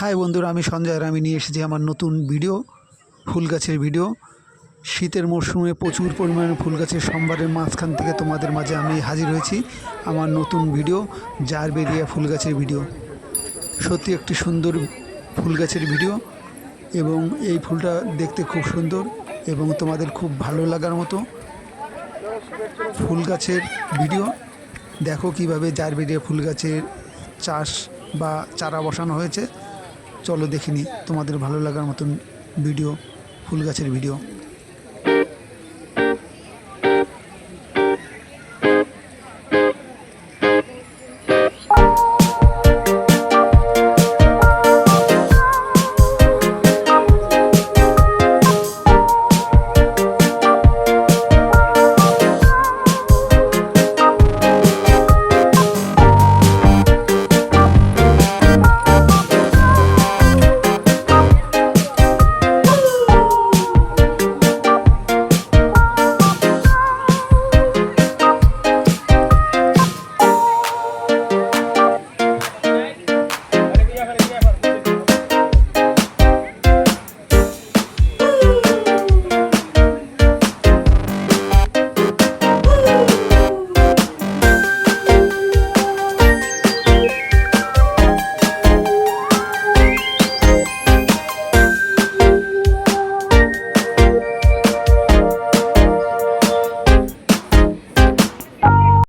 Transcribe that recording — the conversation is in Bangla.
হাই বন্ধুরা, আমি সঞ্জয় আমি নিয়ে এসেছি আমার নতুন ভিডিও, ফুল গাছের ভিডিও। শীতের মরশুমে প্রচুর পরিমাণে ফুল গাছের সম্বারের মাঝখান থেকে তোমাদের মাঝে আমি হাজির হয়েছি আমার নতুন ভিডিও জারবেরিয়া ফুল গাছের ভিডিও। সত্যি একটি সুন্দর ফুল গাছের ভিডিও এবং এই ফুলটা দেখতে খুব সুন্দর এবং তোমাদের খুব ভালো লাগার মতো ফুল গাছের ভিডিও। দেখো কীভাবে জারবেরিয়া ফুল গাছের চাষ বা চারা বসানো হয়েছে। চলো দেখিনি। তোমাদের ভালো লাগার মতন ভিডিও ফুল গাছের ভিডিও